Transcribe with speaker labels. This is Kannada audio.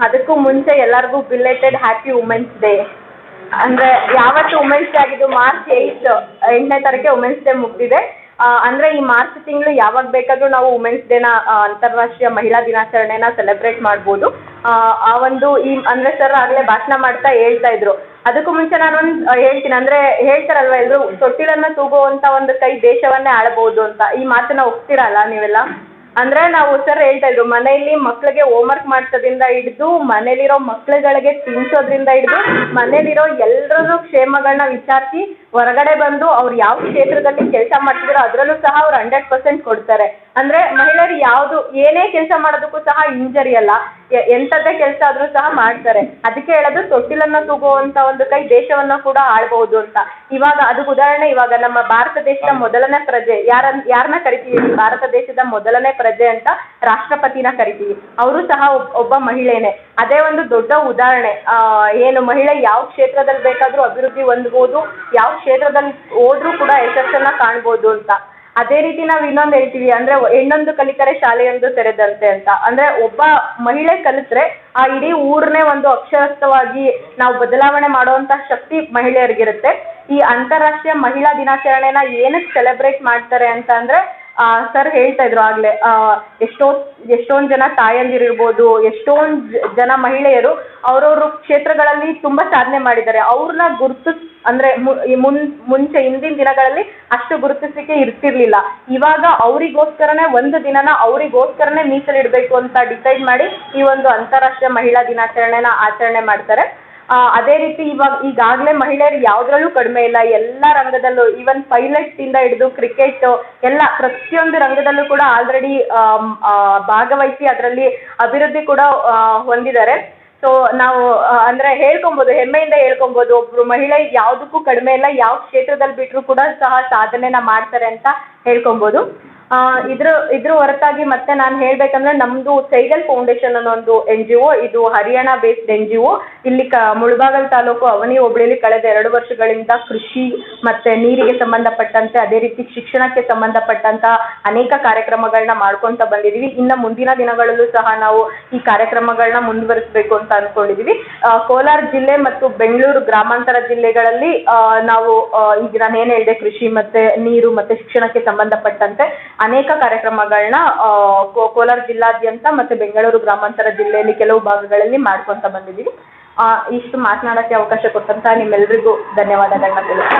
Speaker 1: ಅದಕ್ಕೂ ಮುಂಚೆ ಎಲ್ಲರಿಗೂ ಬಿಲೇಟೆಡ್ ಹ್ಯಾಪಿ ವುಮೆನ್ಸ್ ಡೇ ಅಂದ್ರೆ ಯಾವತ್ತು ವುಮೆನ್ಸ್ ಡೇ ಆಗಿದ್ದು ಮಾರ್ಚ್ ಏಯ್ಟ್ ಎಂಟನೇ ತಾರೀಕೆ ವುಮೆನ್ಸ್ ಡೇ ಮುಗಿದಿದೆ. ಅಂದ್ರೆ ಈ ಮಾರ್ಚ್ ತಿಂಗಳು ಯಾವಾಗ ಬೇಕಾದರೂ ನಾವು ವುಮೆನ್ಸ್ ಡೇನ ಅಂತಾರಾಷ್ಟ್ರೀಯ ಮಹಿಳಾ ದಿನಾಚರಣೆನ ಸೆಲೆಬ್ರೇಟ್ ಮಾಡ್ಬೋದು. ಆ, ಒಂದು ಈ ಅಂದ್ರೆ ಸರ್ ಆಗಲೇ ಭಾಷಣ ಮಾಡ್ತಾ ಹೇಳ್ತಾ ಇದ್ರು. ಅದಕ್ಕೂ ಮುಂಚೆ ನಾನೊಂದು ಹೇಳ್ತೀನಿ. ಅಂದ್ರೆ ಹೇಳ್ತಾರಲ್ವ ಎಲ್ಲರೂ ತೊಟ್ಟಿಲನ್ನು ತೂಗುವಂಥ ಒಂದು ಕೈ ದೇಶವನ್ನೇ ಆಳ್ಬೋದು ಅಂತ. ಈ ಮಾತನ್ನ ಒಪ್ತೀರಲ್ಲ ನೀವೆಲ್ಲ? ಅಂದರೆ ನಾವು ಸರ್ ಹೇಳ್ತಾ ಇದ್ರು, ಮನೆಯಲ್ಲಿ ಮಕ್ಕಳಿಗೆ ಹೋಮ್ವರ್ಕ್ ಮಾಡಿಸೋದ್ರಿಂದ ಹಿಡಿದು, ಮನೇಲಿರೋ ಮಕ್ಕಳುಗಳಿಗೆ ತಿನ್ನಿಸೋದ್ರಿಂದ ಹಿಡಿದು, ಮನೇಲಿರೋ ಎಲ್ಲರನ್ನೂ ಕ್ಷೇಮಗಳನ್ನ ವಿಚಾರಿಸಿ ಹೊರಗಡೆ ಬಂದು ಅವ್ರು ಯಾವ ಕ್ಷೇತ್ರದಲ್ಲಿ ಕೆಲಸ ಮಾಡ್ತಿದ್ರು ಅದರಲ್ಲೂ ಸಹ ಅವ್ರು ಹಂಡ್ರೆಡ್ ಪರ್ಸೆಂಟ್ ಕೊಡ್ತಾರೆ. ಅಂದ್ರೆ ಮಹಿಳೆಯರು ಯಾವುದು ಏನೇ ಕೆಲಸ ಮಾಡೋದಕ್ಕೂ ಸಹ ಇಂಜರಿ ಅಲ್ಲ. ಎ- ಎಂಥದ್ದೇ ಕೆಲಸ ಆದ್ರೂ ಸಹ ಮಾಡ್ತಾರೆ. ಅದಕ್ಕೆ ಹೇಳೋದು ತೊಟ್ಟಿಲನ್ನ ತೂಗುವಂತ ಒಂದು ಕೈ ದೇಶವನ್ನ ಕೂಡ ಆಳ್ಬಹುದು ಅಂತ. ಇವಾಗ ಅದಕ್ಕೆ ಉದಾಹರಣೆ ಇವಾಗ ನಮ್ಮ ಭಾರತ ದೇಶದ ಮೊದಲನೇ ಪ್ರಜೆ ಯಾರ ಯಾರನ್ನ ಕರಿತೀವಿ? ಭಾರತ ದೇಶದ ಮೊದಲನೇ ಪ್ರಜೆ ಅಂತ ರಾಷ್ಟ್ರಪತಿನ ಕರಿತೀವಿ. ಅವರು ಸಹ ಒಬ್ಬ ಮಹಿಳೆನೆ. ಅದೇ ಒಂದು ದೊಡ್ಡ ಉದಾಹರಣೆ. ಆ, ಏನು ಮಹಿಳೆ ಯಾವ ಕ್ಷೇತ್ರದಲ್ಲಿ ಬೇಕಾದರೂ ಅಭಿವೃದ್ಧಿ ಹೊಂದ್ಬೋದು ಯಾವ ಕ್ಷೇತ್ರದಲ್ಲಿ ಹೋದ್ರು ಕೂಡ ಯಶಸ್ಸನ್ನ ಕಾಣ್ಬೋದು ಅಂತ. ಅದೇ ರೀತಿ ನಾವು ಇನ್ನೊಂದು ಹೇಳ್ತೀವಿ, ಅಂದ್ರೆ ಹೆಣ್ಣೊಂದು ಕಲಿತರೆ ಶಾಲೆಯೊಂದು ತೆರೆದಂತೆ ಅಂತ. ಅಂದ್ರೆ ಒಬ್ಬ ಮಹಿಳೆ ಕಲಿತ್ರೆ ಆ ಇಡೀ ಊರನ್ನೇ ಒಂದು ಅಕ್ಷರಸ್ಥವಾಗಿ ನಾವು ಬದಲಾವಣೆ ಮಾಡುವಂತ ಶಕ್ತಿ ಮಹಿಳೆಯರಿಗಿರುತ್ತೆ. ಈ ಅಂತಾರಾಷ್ಟ್ರೀಯ ಮಹಿಳಾ ದಿನಾಚರಣೆನ ಏನಕ್ ಸೆಲೆಬ್ರೇಟ್ ಮಾಡ್ತಾರೆ ಅಂತ ಅಂದ್ರೆ ಸರ್ ಹೇಳ್ತಾ ಇದ್ರು ಆ ಎಷ್ಟೋ ಎಷ್ಟೊಂದ್ ಜನ ತಾಯಂದಿರಿರ್ಬೋದು ಎಷ್ಟೊಂದ್ ಜನ ಮಹಿಳೆಯರು ಅವ್ರವ್ರ ಕ್ಷೇತ್ರಗಳಲ್ಲಿ ತುಂಬಾ ಸಾಧನೆ ಮಾಡಿದ್ದಾರೆ. ಅವ್ರನ್ನ ಗುರುತು ಅಂದರೆ ಮುನ್ ಮುಂಚೆ ಹಿಂದಿನ ದಿನಗಳಲ್ಲಿ ಅಷ್ಟು ಗುರುತಿಸಲಿಕ್ಕೆ ಇರ್ತಿರ್ಲಿಲ್ಲ. ಇವಾಗ ಅವರಿಗೋಸ್ಕರನೇ ಒಂದು ದಿನನ ಅವರಿಗೋಸ್ಕರನೇ ಮೀಸಲಿಡಬೇಕು ಅಂತ ಡಿಸೈಡ್ ಮಾಡಿ ಈ ಒಂದು ಅಂತಾರಾಷ್ಟ್ರೀಯ ಮಹಿಳಾ ದಿನಾಚರಣೆನ ಆಚರಣೆ ಮಾಡ್ತಾರೆ. ಆ, ಅದೇ ರೀತಿ ಇವಾಗ ಈಗಾಗಲೇ ಮಹಿಳೆಯರು ಯಾವ್ದ್ರಲ್ಲೂ ಕಡಿಮೆ ಇಲ್ಲ. ಎಲ್ಲ ರಂಗದಲ್ಲೂ ಈವನ್ ಇಂದ ಹಿಡಿದು ಕ್ರಿಕೆಟ್ ಎಲ್ಲ ಪ್ರತಿಯೊಂದು ರಂಗದಲ್ಲೂ ಕೂಡ ಆಲ್ರೆಡಿ ಭಾಗವಹಿಸಿ ಅದರಲ್ಲಿ ಅಭಿವೃದ್ಧಿ ಕೂಡ ಹೊಂದಿದ್ದಾರೆ. ಸೊ ನಾವು ಅಂದ್ರೆ ಹೇಳ್ಕೊಬೋದು, ಹೆಮ್ಮೆಯಿಂದ ಹೇಳ್ಕೊಬೋದು, ಒಬ್ರು ಮಹಿಳೆ ಯಾವುದಕ್ಕೂ ಕಡಿಮೆ ಇಲ್ಲ, ಯಾವ ಕ್ಷೇತ್ರದಲ್ಲಿ ಬಿಟ್ಟರು ಕೂಡ ಸಹ ಸಾಧನೆನ ಮಾಡ್ತಾರೆ ಅಂತ ಹೇಳ್ಕೊಬೋದು. ಇದ್ರ ಇದ್ರ ಹೊರತಾಗಿ ಮತ್ತೆ ನಾನು ಹೇಳ್ಬೇಕಂದ್ರೆ ನಮ್ದು ಸೈಗಲ್ ಫೌಂಡೇಶನ್ ಅನ್ನೋ ಒಂದು ಎನ್ ಜಿ ಒ ಇದು Haryana based N G O ಇಲ್ಲಿ ಮುಳಬಾಗಲ್ ತಾಲೂಕು ಅವನಿ ಹೋಬಳಿಯಲ್ಲಿ ಕಳೆದ ಎರಡು ವರ್ಷಗಳಿಂದ ಕೃಷಿ ಮತ್ತೆ ನೀರಿಗೆ ಸಂಬಂಧಪಟ್ಟಂತೆ, ಅದೇ ರೀತಿ ಶಿಕ್ಷಣಕ್ಕೆ ಸಂಬಂಧಪಟ್ಟಂತ ಅನೇಕ ಕಾರ್ಯಕ್ರಮಗಳನ್ನ ಮಾಡ್ಕೊಂತ ಬಂದಿದೀವಿ. ಇನ್ನ ಮುಂದಿನ ದಿನಗಳಲ್ಲೂ ಸಹ ನಾವು ಈ ಕಾರ್ಯಕ್ರಮಗಳನ್ನ ಮುಂದುವರಿಸಬೇಕು ಅಂತ ಅನ್ಕೊಂಡಿದೀವಿ. ಕೋಲಾರ ಜಿಲ್ಲೆ ಮತ್ತು ಬೆಂಗಳೂರು ಗ್ರಾಮಾಂತರ ಜಿಲ್ಲೆಗಳಲ್ಲಿ ನಾವು ಈಗ ನಾನು ಏನು ಹೇಳಿದೆ ಕೃಷಿ ಮತ್ತೆ ನೀರು ಮತ್ತೆ ಶಿಕ್ಷಣಕ್ಕೆ ಸಂಬಂಧಪಟ್ಟಂತೆ ಅನೇಕ ಕಾರ್ಯಕ್ರಮಗಳನ್ನ ಕೋಲಾರ ಜಿಲ್ಲಾದ್ಯಂತ ಮತ್ತೆ ಬೆಂಗಳೂರು ಗ್ರಾಮಾಂತರ ಜಿಲ್ಲೆಯಲ್ಲಿ ಕೆಲವು ಭಾಗಗಳಲ್ಲಿ ಮಾಡ್ಕೊಂತ ಬಂದಿದ್ದೀವಿ ಇಷ್ಟು ಮಾತನಾಡೋಕ್ಕೆ ಅವಕಾಶ ಕೊಟ್ಟಂತ ನಿಮ್ಮೆಲ್ಲರಿಗೂ ಧನ್ಯವಾದಗಳನ್ನ ತಿಳಿಸ್ತಾ